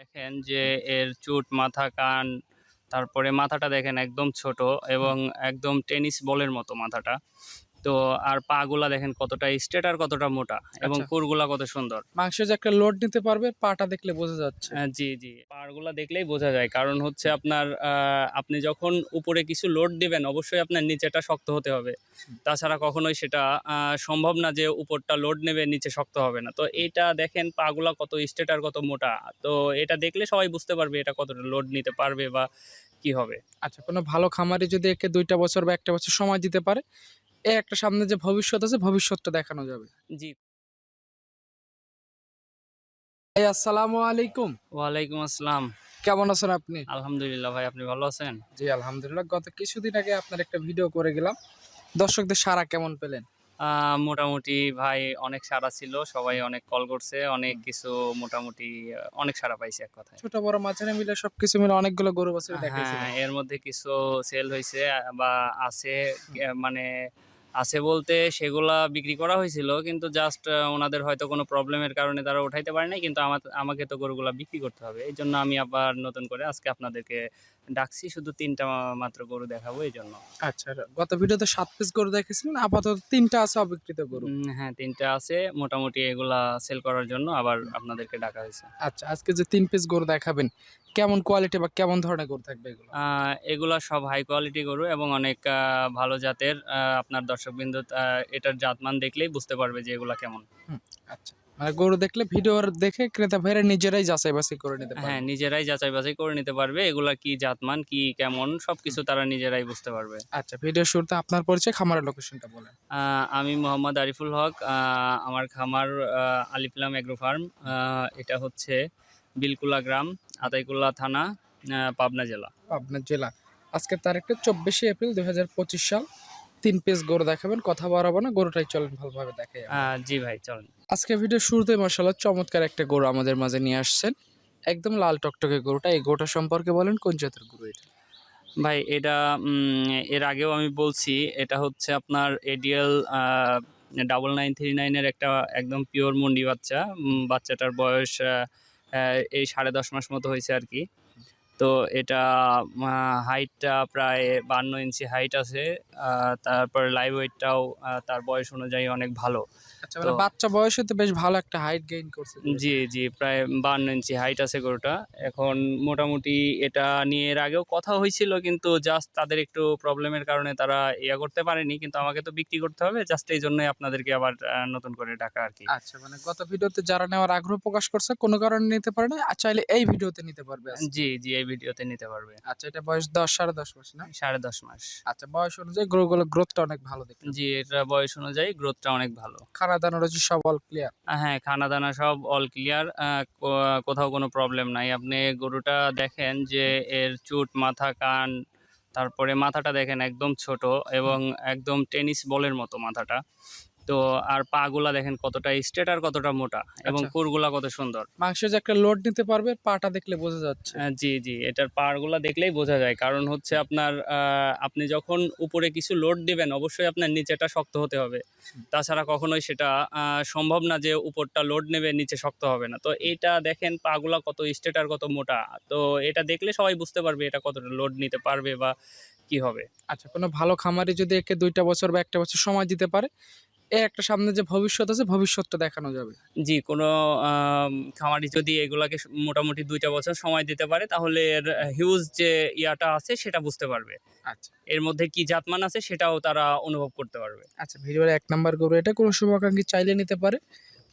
দেখেন যে এর চুট, মাথা, কান, তারপরে মাথাটা দেখেন একদম ছোট এবং একদম টেনিস বলের মতো মাথাটা। তো আর পা গুলা দেখেন কতটা স্ট্রেট আর কতটা মোটা এবং আচ্ছা। কুরগুলা কত সুন্দর। মাংস যে একটা লোড নিতে পারবে পাটা দেখলে বোঝা যাচ্ছে। আহ, জি জি। পাড়গুলা দেখলেই বোঝা যায়। কারণ হচ্ছে আপনার আপনি যখন উপরে কিছু লোড দিবেন অবশ্যই আপনার নিচেটা শক্ত হতে হবে। তাছাড়া কখনোই সেটা সম্ভব না যে উপরটা লোড নেবে নিচে শক্ত হবে না। তো এটা দেখেন পাগুলা কত স্ট্রেট আর কত মোটা। তো এটা দেখলে সবাই বুঝতে পারবে এটা কতটা লোড নিতে পারবে বা কি হবে। আচ্ছা কোনো ভালো খামারি যদি একে দুইটা বছর বা একটা বছর সময় দিতে পারে এ একটা সামনে যে ভবিষ্যৎ আছে ভবিষ্যৎটা দেখানো যাবে। জি। এই আসসালামু আলাইকুম। ওয়ালাইকুম আসসালাম। কেমন আছেন আপনি? আলহামদুলিল্লাহ ভাই আপনি ভালো আছেন? জি আলহামদুলিল্লাহ। গত কিছুদিন আগে আপনার একটা ভিডিও করে গেলাম। দর্শকদের সারা কেমন পেলেন? মোটামুটি ভাই অনেক সারা ছিল সবাই অনেক কল করছে অনেক কিছু মোটামুটি অনেক সারা পাইছে এক কথায়। ছোট বড় মাঝারি মিলে সবকিছু মিলে অনেকগুলো গরু বাছুর দেখাইছে হ্যাঁ এর মধ্যে কিছু সেল হয়েছে বা আছে মানে আছে বলতে সেগুলা বিক্রি করা হয়েছিল কিন্তু জাস্ট ওনাদের হয়তো কোনো প্রবলেমের কারণে তারা উঠাইতে পারে নাই কিন্তু আমার আমাকে তো গরুগুলা বিক্রি করতে হবে। এই জন্য আমি আবার নতুন করে আজকে আপনাদেরকে ডাকছি শুধু তিনটা মাত্র গরু দেখাবো এই জন্য। আচ্ছা গত ভিডিওতে সাত পিস গরু দেখেছিলেন আপাতত তিনটা আছে অবিকৃত গরু। হ্যাঁ তিনটা আছে মোটামুটি এগুলা সেল করার জন্য আবার আপনাদেরকে ডাকা হয়েছে। আচ্ছা আজকে যে তিন পিস গরু দেখাবেন কেমন কোয়ালিটি বা কেমন ধরনের গরু থাকবে এগুলো? এগুলা সব হাই কোয়ালিটি গরু এবং অনেক ভালো জাতের আপনার দর্শকবৃন্দ এটার জাতমান দেখলেই বুঝতে পারবে যে এগুলা কেমন। আচ্ছা। মানে গরু দেখলে ভিডিও দেখে ক্রেতা ভাইরা নিজেরাই যাচাই বাছাই করে নিতে পারে হ্যাঁ নিজেরাই যাচাই বাছাই করে নিতে পারবে এগুলা কি জাতমান কি কেমন সবকিছু তারা নিজেরাই বুঝতে পারবে। আচ্ছা ভিডিও শুরুতে আপনার পরিচয় খামারের লোকেশনটা বলেন। আহ, আমি মোহাম্মদ আরিফুল হক আহ, আমার খামার আলিফলাম এগ্রো ফার্ম এটা হচ্ছে বিলকুলা গ্রাম আতাইকুল্লা থানা পাবনা জেলা। পাবনা জেলা। আজকের তারিখটা চব্বিশে এপ্রিল দু হাজার পঁচিশ সাল। তিন পিস গরু দেখাবেন কথা বাড়াবো না গরুটাই চলেন ভালোভাবে দেখে জি ভাই চলেন। আজকে ভিডিও শুরুতে মার্শাল্লাহ চমৎকার একটা গরু আমাদের মাঝে নিয়ে আসছেন। একদম লাল টকটকে গরুটা এই গরুটা সম্পর্কে বলেন কোন জাতের গরু এটা? ভাই এটা এর আগেও আমি বলছি এটা হচ্ছে আপনার এডিএল ডাবল নাইন থ্রি নাইনের একটা একদম পিওর মুন্ডি বাচ্চা। বাচ্চাটার বয়স এই সাড়ে দশ মাস মতো হয়েছে আর কি। তো এটা হাইটটা প্রায় বান্ন ইঞ্চি হাইট আছে তারপর লাইভ ওয়েটটাও তার বয়স অনুযায়ী অনেক ভালো। আচ্ছা মানে তো- বাচ্চা বয়সে তো বেশ ভালো একটা হাইট গেইন করছে জি জি প্রায় বান্ন ইঞ্চি হাইট আছে গরুটা। এখন মোটামুটি এটা নিয়ে এর আগেও কথা হয়েছিল কিন্তু জাস্ট তাদের একটু প্রবলেমের কারণে তারা ইয়া করতে পারেনি কিন্তু আমাকে তো বিক্রি করতে হবে জাস্ট এই জন্যই আপনাদেরকে আবার নতুন করে ডাকা আর কি। আচ্ছা মানে গত ভিডিওতে যারা নেওয়ার আগ্রহ প্রকাশ করছে কোনো কারণে নিতে পারে না চাইলে এই ভিডিওতে নিতে পারবে জি জি এই ভিডিওতে নিতে পারবে। আচ্ছা এটা বয়স দশ সাড়ে দশ মাস না? সাড়ে দশ মাস। আচ্ছা বয়স অনুযায়ী গরুগুলো গ্রোথটা অনেক ভালো দেখতে। জি এটা বয়স অনুযায়ী গ্রোথটা অনেক ভালো। খানা দানা রয়েছে সব অল ক্লিয়ার হ্যাঁ খানা দানা সব অল ক্লিয়ার কোথাও কোনো প্রবলেম নাই। আপনি গরুটা দেখেন যে এর চুট মাথা কান তারপরে মাথাটা দেখেন একদম ছোট এবং একদম টেনিস বলের মতো মাথাটা। তো আর পা গুলা দেখেন কতটা স্ট্রেট আর কতটা মোটা এবং আচ্ছা। কুরগুলা কত সুন্দর। মাংস যে একটা লোড নিতে পারবে পাটা দেখলে বোঝা যাচ্ছে। জি জি এটার পাড়গুলা দেখলেই বোঝা যায়। কারণ হচ্ছে আপনার আপনি যখন উপরে কিছু লোড দিবেন অবশ্যই আপনার নিচেটা শক্ত হতে হবে। তাছাড়া কখনোই সেটা সম্ভব না যে উপরটা লোড নেবে নিচে শক্ত হবে না। তো এটা দেখেন পাগুলা কত স্ট্রেট আর কত মোটা। তো এটা দেখলে সবাই বুঝতে পারবে এটা কতটা লোড নিতে পারবে বা কি হবে। আচ্ছা কোনো ভালো খামারে যদি একে দুইটা বছর বা একটা বছর সময় দিতে পারে এ একটা সামনে যে ভবিষ্যৎ আছে ভবিষ্যৎটা দেখানো যাবে। জি কোনো খামারি যদি এগুলাকে মোটামুটি দুইটা বছর সময় দিতে পারে তাহলে এর হিউজ যে ইয়াটা আছে সেটা বুঝতে পারবে। আচ্ছা। এর মধ্যে কি জাতমান আছে সেটাও তারা অনুভব করতে পারবে। আচ্ছা ভিডিওর এক নাম্বার গরু এটা কোনো শুভাকাঙ্ক্ষী চাইলে নিতে পারে।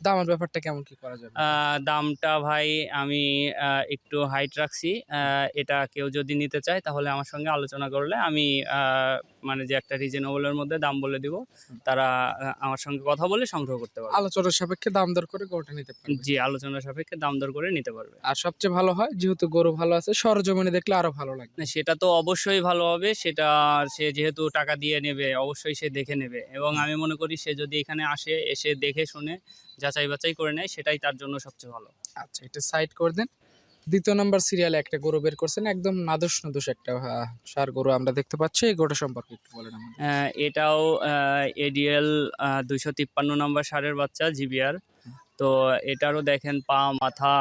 দামের ব্যাপারটা কেমন কি করা যাবে? দামটা ভাই আমি একটু হাইট রাখছি। এটা কেউ যদি নিতে চায় তাহলে আমার সঙ্গে আলোচনা করলে আমি মানে যে একটা রিজনেবলের মধ্যে দাম বলে দিব। তারা আমার সঙ্গে কথা বলে সংগ্রহ করতে পারবে। আলোচনার সাপেক্ষে দাম দর করে গরুটা নিতে পারবে। জি আলোচনা সাপেক্ষে দাম দর করে নিতে পারবে। আর সবচেয়ে ভালো হয় যেহেতু গরু ভালো আছে সরজমিনে দেখলে আরও ভালো লাগবে না, সেটা তো অবশ্যই ভালো হবে। সেটা সে যেহেতু টাকা দিয়ে নেবে অবশ্যই সে দেখে নেবে। এবং আমি মনে করি সে যদি এখানে আসে এসে দেখে শুনে যাচাই বাছাই করে নেয় সেটাই তার জন্য সবচেয়ে ভালো। আচ্ছা এটা সাইড করে দেন। দ্বিতীয় নম্বর সিরিয়ালে একটা গরু বের করছেন একদম নাদুস নাদুস একটা সার গরু আমরা দেখতে পাচ্ছি। এই গরুটা সম্পর্কে একটু বলেন আহ, এটাও এডিএল দুইশো তিপ্পান্ন নম্বর সারের বাচ্চা জিবিআর তো এটারও দেখেন পা মাথা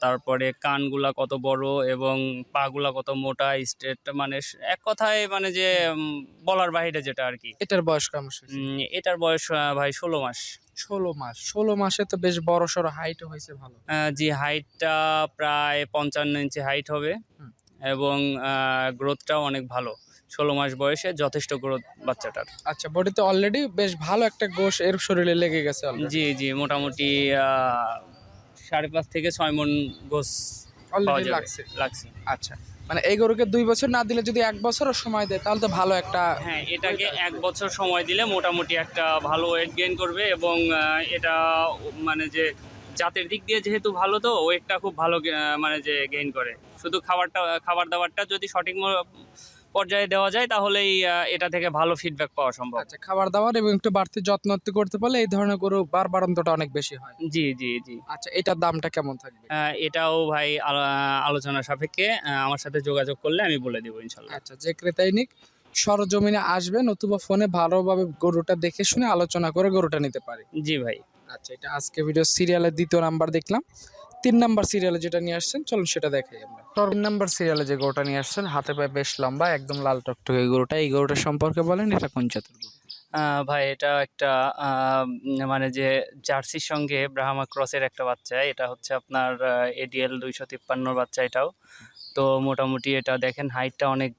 তারপরে কানগুলা কত বড় এবং পাগুলা কত মোটা স্ট্রেট মানে এক কথায় মানে যে বলার বাইরে যেটা আর কি। এটার বয়স কেমন এটার বয়স ভাই ষোলো মাস। ষোলো মাস। ষোলো মাসে তো বেশ বড় সড়ো হাইট হয়েছে ভালো। জি হাইটটা প্রায় পঞ্চান্ন ইঞ্চি হাইট হবে এবং গ্রোথটাও অনেক ভালো। ষোলো মাস বয়সে যথেষ্ট গ্রোথ বাচ্চাটার। আচ্ছা বডিতে অলরেডি বেশ ভালো একটা গোশ এর শরীরে লেগে গেছে জি জি মোটামুটি সাড়ে পাঁচ থেকে ছয় মন গোস অলরেডি লাগছে। লাগছে। আচ্ছা মানে এই গরুকে দুই বছর না দিলে যদি এক বছরও সময় দেয় তাহলে তো ভালো একটা হ্যাঁ এটাকে এক বছর সময় দিলে মোটামুটি একটা ভালো ওয়েট গেইন করবে এবং এটা মানে যে জাতের দিক দিয়ে যেহেতু ভালো তো ওয়েটটা খুব ভালো মানে যে গেইন করে। শুধু খাবারটা খাবার দাবারটা যদি সঠিক পর্যায়ে দেওয়া যায় তাহলেই এটা থেকে ভালো ফিডব্যাক পাওয়া সম্ভব। আচ্ছা খাবার দাবার এবং একটু বাড়তি যত্ন করতে পারলে এই ধরনের গরু বার বাড়ন্তটা অনেক বেশি হয়। জি জি জি। আচ্ছা এটার দামটা কেমন থাকবে? এটাও ভাই আলো- আলোচনা সাপেক্ষে আমার সাথে যোগাযোগ করলে আমি বলে দেবো ইনশাল্লাহ আচ্ছা যে ক্রেতাই নিক সরজমিনে আসবে নতুবা ফোনে ভালোভাবে গরুটা দেখে শুনে আলোচনা করে গরুটা নিতে পারে। জি ভাই। আচ্ছা এটা আজকে ভিডিও সিরিয়ালের দ্বিতীয় নাম্বার দেখলাম। তিন নাম্বার সিরিয়ালে যেটা নিয়ে আসছেন চলুন সেটা দেখাই আমরা। তিন নাম্বার সিরিয়ালে যে গরুটা নিয়ে আসছেন হাতে পায়ে বেশ লম্বা একদম লাল টকটকে এই গরুটা। এই গরুটা সম্পর্কে বলেন এটা কোন জাতের গরু? ভাই এটা একটা মানে যে জার্সির সঙ্গে ব্রাহ্মা ক্রসের একটা বাচ্চা এটা হচ্ছে আপনার এডিএল দুইশো তিপ্পান্নর বাচ্চা এটাও। তো মোটামুটি এটা দেখেন হাইটটা অনেক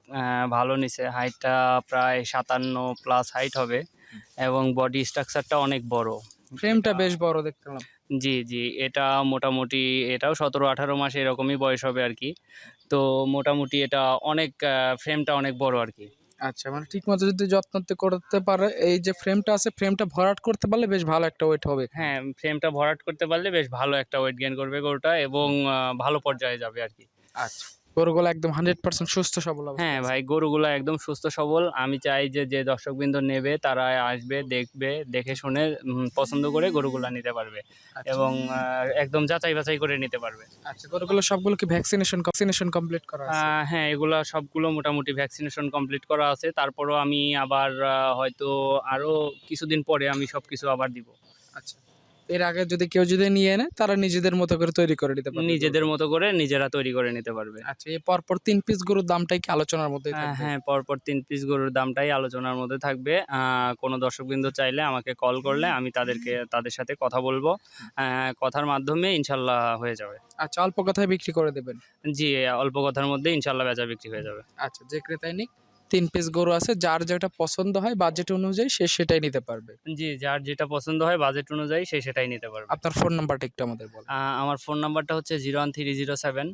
ভালো নিছে। হাইটটা প্রায় সাতান্ন প্লাস হাইট হবে। এবং বডি স্ট্রাকচারটা অনেক বড়। ফ্রেমটা বেশ বড় দেখতে পেলাম। জি জি। এটা মোটামুটি এটাও সতেরো আঠারো মাস এরকমই বয়স হবে আর কি। তো মোটামুটি এটা অনেক ফ্রেমটা অনেক বড় আর কি। আচ্ছা মানে ঠিক মতো যদি যত্ন করতে পারে এই যে ফ্রেমটা আছে ফ্রেমটা ভরাট করতে পারলে বেশ ভালো একটা ওয়েট হবে। হ্যাঁ ফ্রেমটা ভরাট করতে পারলে বেশ ভালো একটা ওয়েট গেন করবে গরুটা এবং ভালো পর্যায়ে যাবে আর কি। আচ্ছা। গরুগুলো একদম হান্ড্রেড পার্সেন্ট সুস্থ সবল হ্যাঁ ভাই গরুগুলো একদম সুস্থ সবল। আমি চাই যে যে দর্শকবৃন্দ নেবে তারা আসবে দেখবে দেখে শুনে পছন্দ করে গরুগুলা নিতে পারবে আচ্ছা। এবং একদম যাচাই বাছাই করে নিতে পারবে। আচ্ছা গরুগুলো সবগুলো কি ভ্যাকসিনেশন ভ্যাকসিনেশন কমপ্লিট করা হ্যাঁ এগুলা সবগুলো মোটামুটি ভ্যাকসিনেশন কমপ্লিট করা আছে। তারপরও আমি আবার হয়তো আরও কিছুদিন পরে আমি সবকিছু আবার দিব। আচ্ছা। এর আগে যদি কেউ যদি নিয়ে নেয় তারা নিজেদের মতো করে তৈরি করে নিতে পারবে। নিজেদের মতো করে নিজেরা তৈরি করে নিতে পারবে। আচ্ছা এই পরপর তিন পিস গরুর দামটাই কি আলোচনার মধ্যে আহ, হ্যাঁ পরপর তিন পিস গরুর দামটাই আলোচনার মধ্যে থাকবে। কোনো দর্শকবৃন্দ চাইলে আমাকে কল করলে আমি তাদেরকে তাদের সাথে কথা বলব। কথার মাধ্যমে ইনশাল্লাহ হয়ে যাবে। আচ্ছা অল্প কথায় বিক্রি করে দেবেন। জি অল্প কথার মধ্যে ইনশাল্লাহ বেচা বিক্রি হয়ে যাবে। আচ্ছা যে ক্রেতাই নিক তিন পিস গরু আছে যার যেটা পছন্দ হয় বাজেট অনুযায়ী সে সেটাই নিতে পারবে। জি যার যেটা পছন্দ হয় বাজেট অনুযায়ী সে সেটাই নিতে পারবে। আপনার ফোন নাম্বারটা একটু আমাদের বলেন। আহ, আমার ফোন নাম্বারটা হচ্ছে zero one three zero seven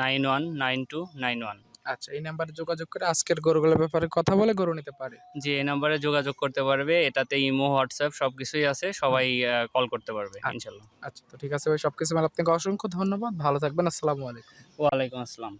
nine one nine two nine one আচ্ছা এই নাম্বারে যোগাযোগ করে আজকের গরুগুলোর ব্যাপারে কথা বলে গরু নিতে পারে। জি এই নাম্বারে যোগাযোগ করতে পারবে এটাতে ইমো হোয়াটসঅ্যাপ সব কিছুই আছে সবাই কল করতে পারবে ইনশাল্লাহ। আচ্ছা তো ঠিক আছে ভাই সবকিছু মিলে আপনাকে অসংখ্য ধন্যবাদ ভালো থাকবেন আসসালামু আলাইকুম। ওয়ালাইকুম আসসালাম।